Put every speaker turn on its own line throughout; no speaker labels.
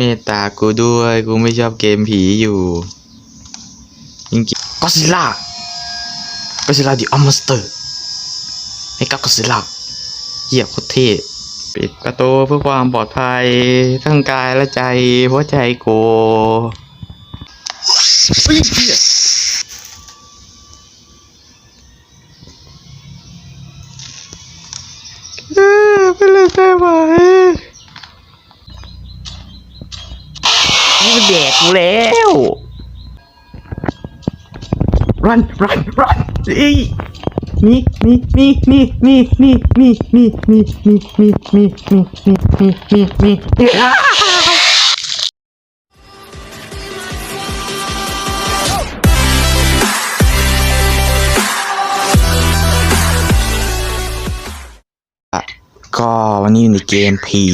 เมตตากูด้วย กูไม่ชอบเกมผีอยู่จริงๆก็ซิล่าก็ซิล่าดิออมสเตอร์ให้กับก็ซิล่าเหยียบโคตรเท่ปิดประตูเพื่อความปลอดภัยทั้งกายและใจหัวใจกูเฮ้ย แดกกูแล้ว run run run เอ้ยนี่นี่นี่นี่นี่นี่นี่นี่นี่นี่นี่นี่นี่นี่นี่นี่นี่อ้าก็วันนี้อยู่ในเกมผี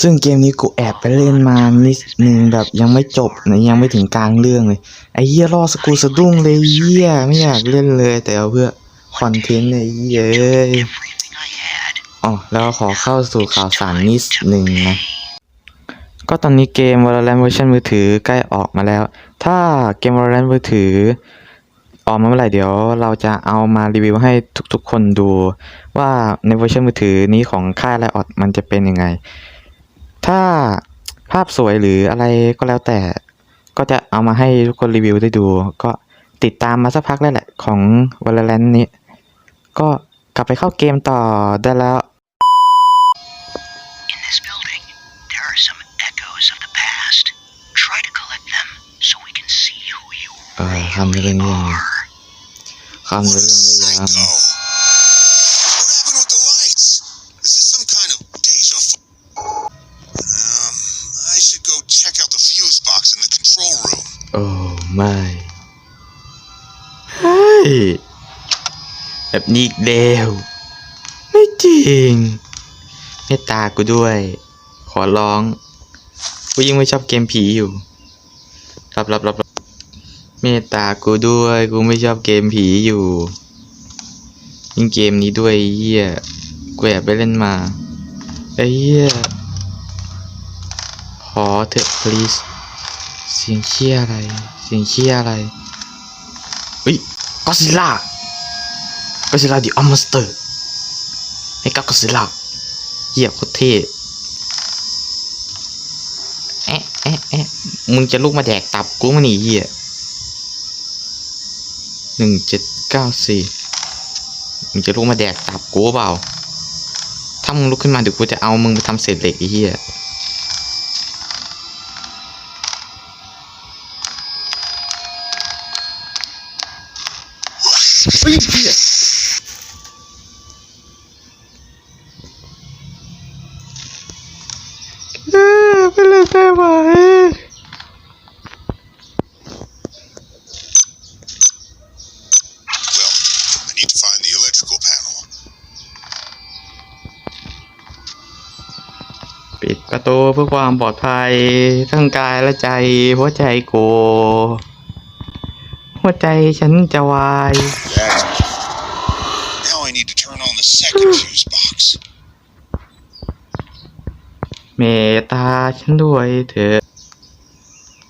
ซึ่งเกมนี้กูแอบไปเล่นมานิดนึงแบบยังไม่จบนะยังไม่ถึงกลางเรื่องเลย ไอ้เหี้ยรอสกูสะดุ้งเลยเหี้ยไม่อยากเล่นเลยแต่เอาเพื่อคอนเทนต์เลยเหี้ยเอ้ยอ๋อแล้วขอเข้าสู่ข่าวสารนิดหนึ่งนะก็ตอนนี้เกม Valorant เวอร์ชันมือถือใกล้ออกมาแล้ว ถ้าเกม Valorant มือถือ ออกมาเมื่อไหร่เดี๋ยวเราจะเอามารีวิวให้ทุกๆคนดู ว่าในเวอร์ชันมือถือนี้ของค่ายไลออดมันจะเป็นยังไง ถ้าภาพสวยหรืออะไรก็แล้วแต่ ก็จะเอามาให้ทุกคนรีวิวได้ดู ก็ติดตามมาสักพักแล้วแหละของ Valorant นี้ ก็กลับไปเข้าเกมต่อได้แล้ว
In this building, there are some echoes of the past. Try to collect them so we can see who you
เออทำได้เรื่องนี้
are.
คำในเรื่องได้ยัง อ้ไม่เฮ้ยแบบนี้อีกแล้วไม่จริงเมตตากูด้วย ขอร้องกูยังไม่ชอบเกมผีอยู่รับรับรับเมตตากูด้วยกูไม่ชอบเกมผีอยู่ ยิ่งเกมนี้ด้วยเหี้ยกูแอบไปเล่นมาไอ้เหี้ยขอเถอะ please สียงเชี่ยอะไร เสียงเชี่ยอะไรเฮ้ยก็ซิล่าก็ซิล่าดิออมสเตอร์ให้กับก็ซิล่าเหยียบโคตรเท่แอะแอะแอะมึงจะลุกมาแดกตับกูมาหนีเหี้ยหนึ่งเจ็ดเก้าสี่มึงจะลุกมาแดกตับกูเปล่าถ้ามึงลุกขึ้นมาเดี๋ยวกูจะเอามึงไปทำเศษเหล็กไอ้เหี้ย ระตูเพื่อความปลอดภัย ทั้งกายและใจเพราะใจโก หัวใจฉันจะวาย
Now I need to turn on the second fuse box.
เมตตาฉันด้วยเถอะ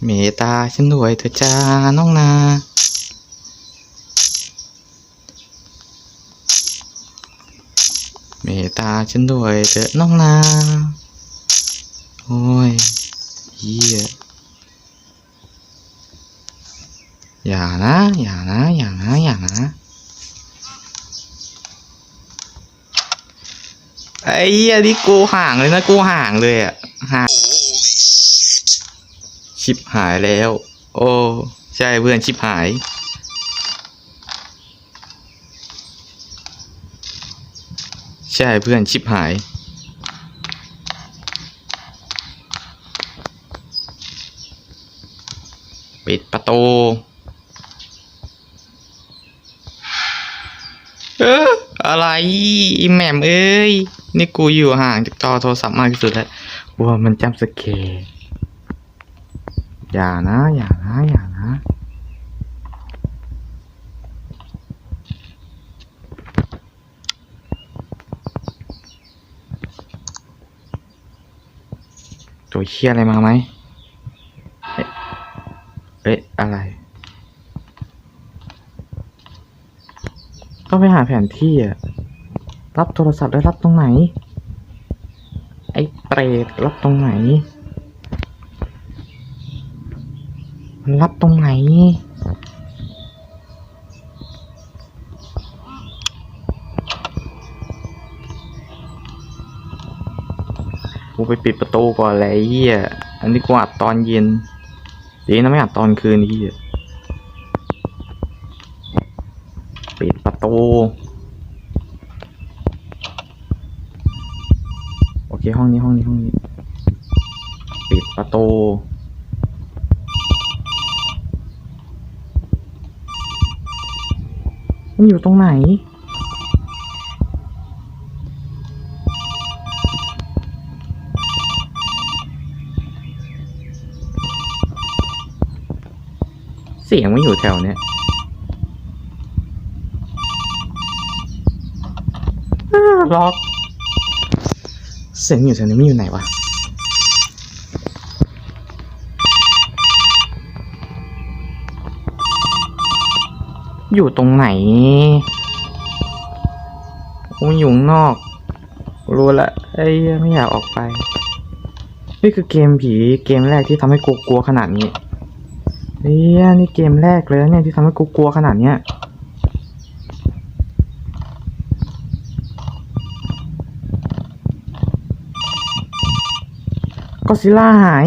เมตตาฉันด้วยเถอะจ้าน้องนาเมตตาฉันด้วยเถอะน้องนา โอ้ยเหี้ยอย่านะ อย่านะ อย่านะ อย่านะ ไอ้เหี้ยนี่กูห่างเลยนะ กูห่างเลยอะห่างชิบหายแล้ว โอ้ ใช่เพื่อนชิบหาย ใช่เพื่อนชิบหาย ตูเอออะไรอีแหม่มเอ้ย นี่กูอยู่ห่างจากจอโทรศัพท์มากที่สุดแล้วว่ามันจำสแกร์อย่านะ อย่านะ อย่านะตัวเชี่ยอะไรมาไหม เอ๊ะ อะไร ต้องไปหาแผนที่อะรับโทรศัพท์ได้รับตรงไหน ไอ้เปรตรับตรงไหน มันรับตรงไหน กูไปปิดประตูก่อนเลยไอ้เฮียอันนี้กูอัดตอนเย็น ดีนะไม่อัดตอนคืนไอ้เฮียปิดประตู โอเคห้องนี้ห้องนี้ห้องนี้ ปิดประตูมันอยู่ตรงไหน สียงมันอยู่แถวเนี้ยอ้าล็อก เสียงอยู่แถวนี้มันอยู่ไหนวะอยู่ตรงไหนมันอยู่ข้างนอก รู้ละไอ้เหี้ยไม่อยากออกไป นี่คือเกมผีเกมแรกที่ทำให้กูกลัวขนาดนี้ เฮ้ยนี่เกมแรกเลยเนี่ยที่ทำให้กูกลัวขนาดเนี้ยก็ซิล่าหาย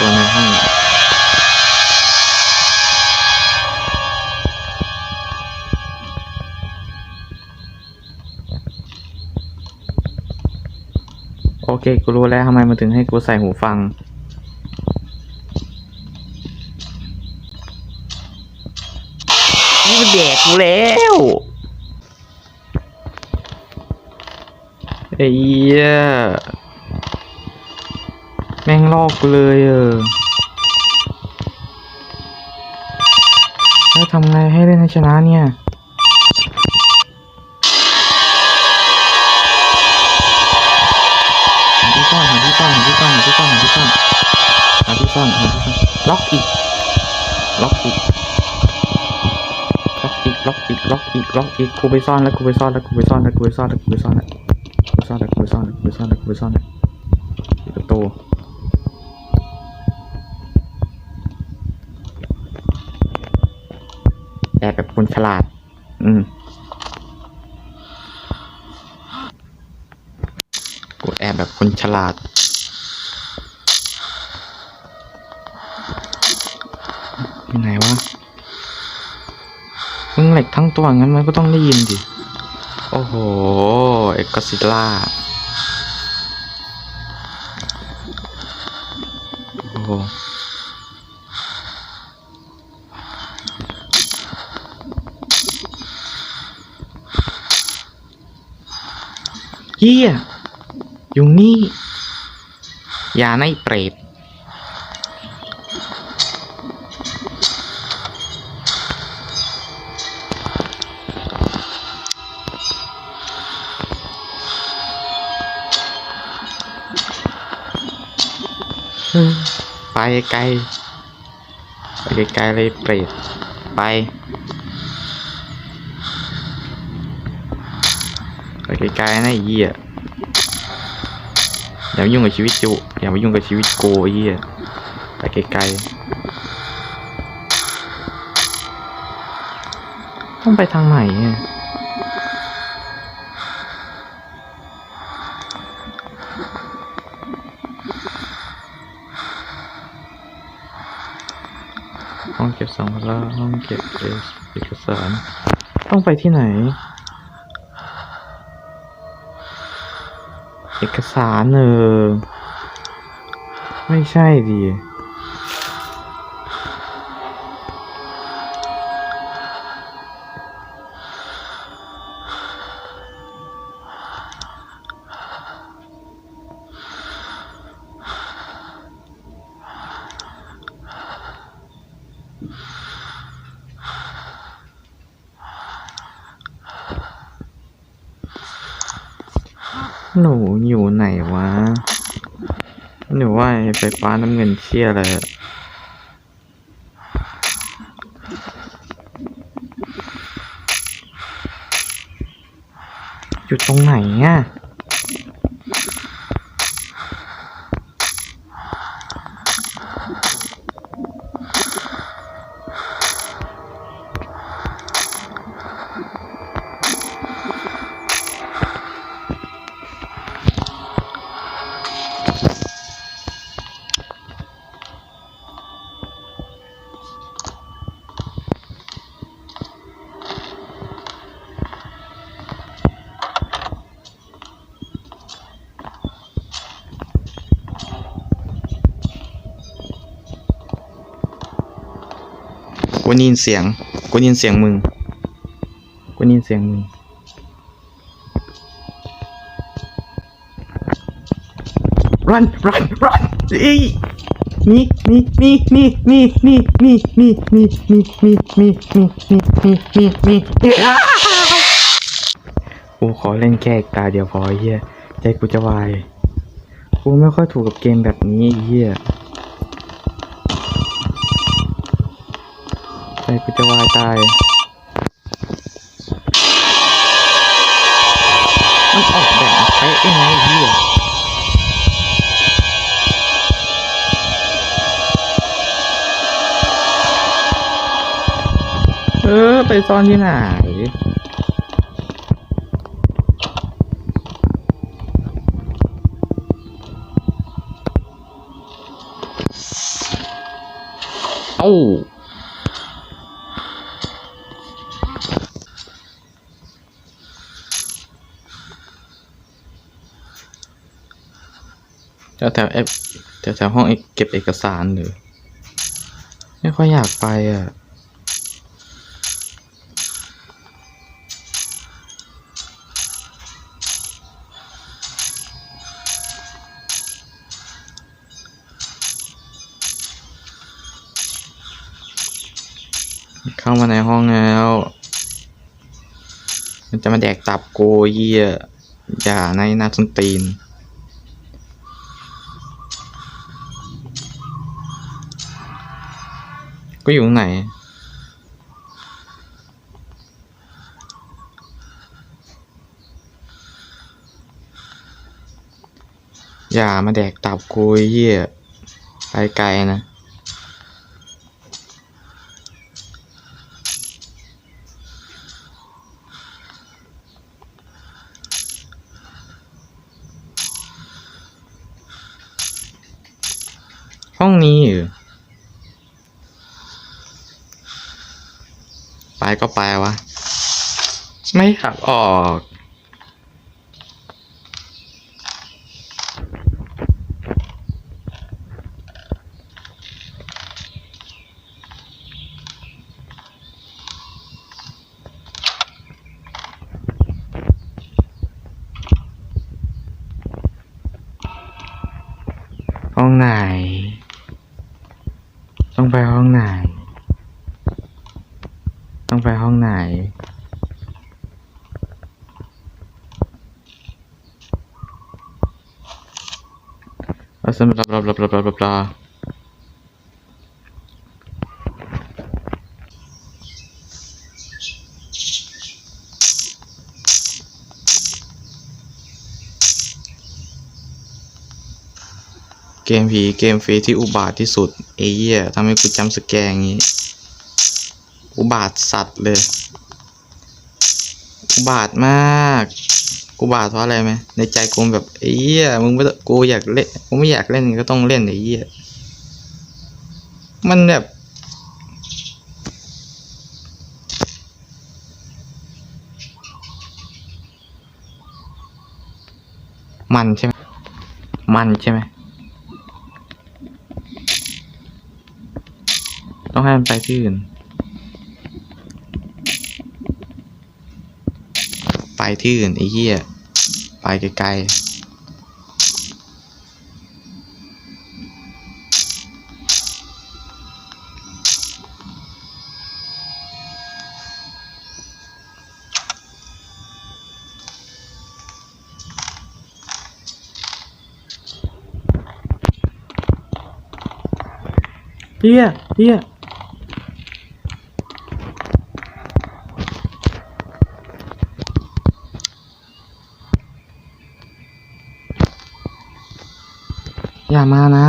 ตัวในห้องโอเค กูรู้แล้วทำไมมันถึงให้กูใส่หูฟัง นี่มันแดกกูแล้วไอ้เหี้ย ลอกเลยเออแล้วทำไงให้เล่นให้ชนะเนี่ยหาที่ซ่อนหาที่ซ่อนหาที่ซ่อนหาที่ซ่อนหาที่ซ่อนหาที่ซ่อนหาที่ซ่อนล็อกอีก ล็อกอีก ล็อกอีก ล็อกอีก ล็อกอีก ล็อกอีก กูไปซ่อนแล้ว กูไปซ่อนแล้ว กูไปซ่อนแล้ว กูไปซ่อนแล้ว กูไปซ่อนแล้ว กูไปซ่อนแล้ว กูไปซ่อนแล้ว กูไปซ่อนแล้ว กูไปซ่อนแล้วปิดประตู แบบบคนฉลาด อืม กดแอบแบบคนฉลาด อยู่ไหนวะมึงเหล็กทั้งตัวงั้นมันก็ต้องได้ยินดิ โอ้โห เอ็กซิล่าโอ้ เฮียอยู่นี่ อย่าในเปรตไปไกล ไปไกลเลยเปรตไป ไปไกลๆนะไอ้เหี้ยอย่ามายุ่งกับชีวิตจูอย่ามายุ่งกับชีวิตโกไอ้เหี้ยไปไกลๆต้องไปทางไหนอะห้องเก็บสัมภาระห้องเก็บเอกเอกสาร ต้องไปที่ไหน เอกสารเออ ไม่ใช่ดิ หนูอยู่ไหนวะ หนูว่าไอ้ไฟฟ้าน้ำเงินเชี่ยอะไรอยู่ตรงไหนอะ กูได้ยินเสียง กูได้ยินเสียงมึง กูได้ยินเสียงมึง run run run เอ้ยนี่นี่นี่นี่นี่นี่นี่นี่นี่นี่นี่นี่นี่นี่นี่นี่นี่อ้ากูขอเล่นแค่อีกตาเดียวพอไอ้เฮียใจกูจะวาย กูไม่ค่อยถูกกับเกมแบบนี้ไอ้เฮีย ใจกูจะวายตาย มันออกแบบมาเป๊ะได้ไงไอ้เฮียเออ ไปซ่อนที่ไหนเอ้ แถวแถวแอปแถวแถวห้องเก็บเอกสารหรือไม่ค่อยอยากไปอะเข้ามาในห้องแล้ว มันจะมาแดกตับโกเยี่ยอย่าในหน้าส้นตีน ก็อยู่ตรงไหน อย่ามาแดกตับกูเหี้ยไปไกลนะห้องนี้เหรอไก็ไปวะ ไม่อยากออก ห้องไหน ต้องไปห้องไหน ต้องไปห้องไหนเอาสำหรับลาบลาบลาบลาบลาบลาเกมผีเกมฟรีที่อุบาทที่สุด เอ้ยทำให้กูจำสแกงงี้ อุบาทสัตว์เลย บาทมากอุบาทเพราะอะไรไหมในใจกูแบบไอ้เหี้ยมึงไม่ต้องกูอยากเล่นกูไม่อยากเล่นก็ต้องเล่นไอ้เหี้ยมันแบบมันใช่ไหม มันใช่ไหม ต้องให้มันไปที่อื่น ไปที่อื่นไอ้เหี้ยไปไกลๆเหี้ยเหี้ย อย่ามานะ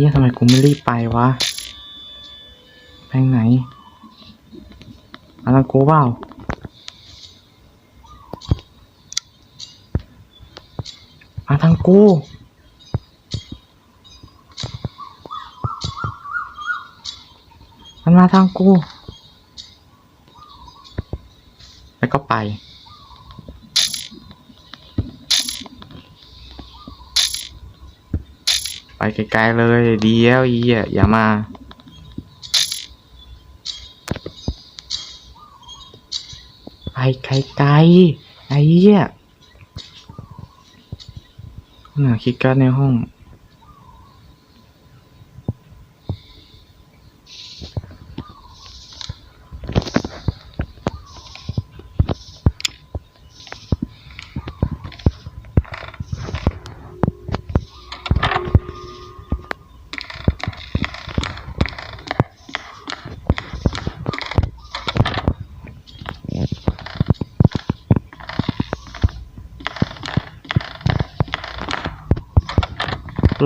ไอ้เหี้ยทำไมกูไม่รีบไปวะไปไหนมาทางกูเปล่ามาทางกูมันมาทางกู แล้วก็ไป ไปไกลๆเลยดีแล้วอีอะอย่ามา ไปไกลๆไอ้เหี้ยน่าคิดการในห้อง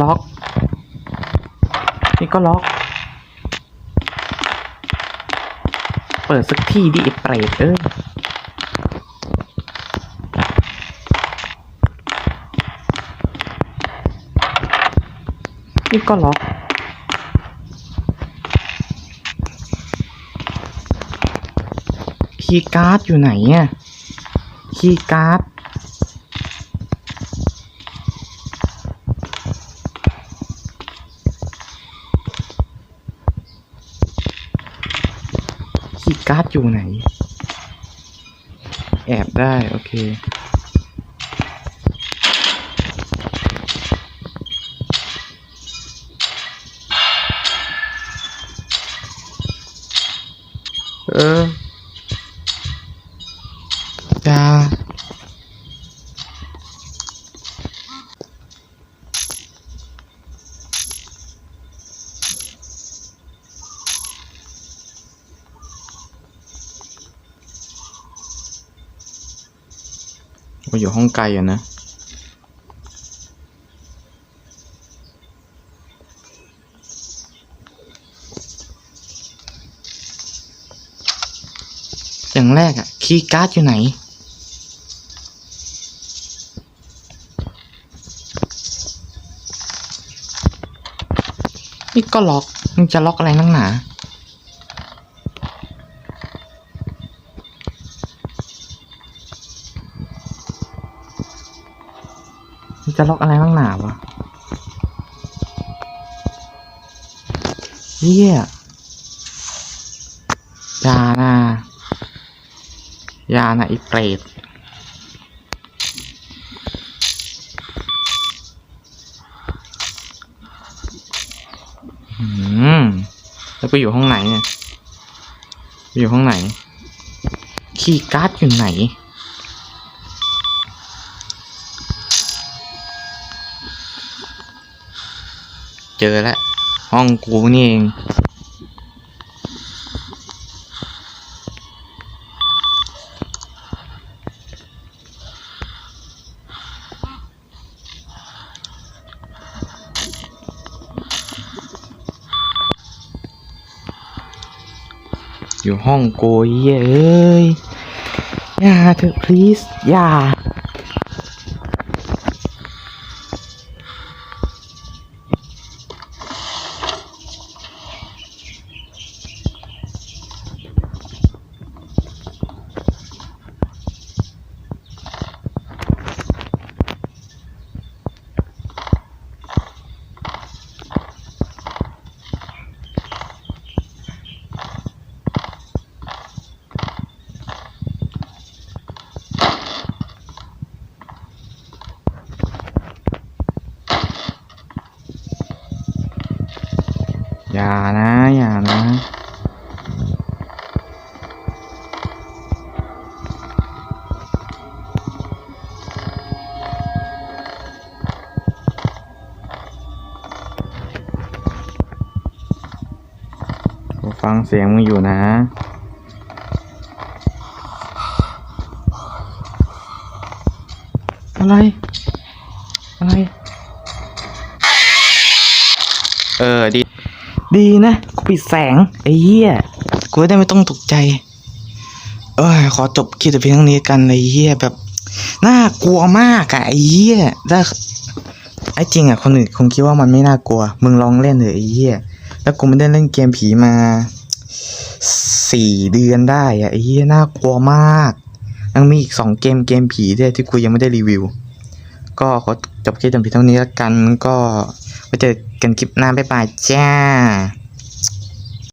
ล็อก นี่ ก็ล็อก เปิดสักที่ดิเปรตเอ้ยนี่ก็ล็อกคีย์การ์ดอยู่ไหนอะคีย์การ์ด คีย์ การ์ดอยู่ไหน แอบได้ โอเค เออจะ ว่าอยู่ห้องไกลอะนะ อย่างแรกอะคีย์การ์ดอยู่ไหน นี่ก็ล็อกมึงจะล็อกอะไรนักหนา จะล็อกอะไรนักหนาวะเฮียอย่านะอย่านะอีเปรตอืมแล้วก็อยู่ห้องไหนเนี่ย อยู่ห้องไหน คีย์การ์ดอยู่ไหน จอแล้วห้องกูนี่เองอยู่ห้องโกยเอ้ยอย่าเถอะ please อย่า งเสียงมึงอยู่นะ อะไร อะไร เออดี ดีนะกูปิดแสงไอ้เหี้ยกูจะได้ไม่ต้องตกใจ เอ้ยขอจบคลิปแต่เพียงเท่านี้กันไอ้เหี้ยแบบน่ากลัวมากอะไอ้เหี้ยถ้าไอ้จริงอะคนอื่นคงคิดว่ามันไม่น่ากลัว มึงลองเล่นเถอะไอ้เหี้ยแล้วกูไม่ได้เล่นเกมผีมา สี่เดือนได้อะไอ้เหี้ยน่ากลัวมากยังมีอีกสองเกมเกมผีด้วยที่กูยังไม่ได้รีวิว ก็ขอจบคลิปแต่เพียงเท่านี้แล้วกันก็ไว้เจอกันคลิปหน้าบ๊ายบายจ้า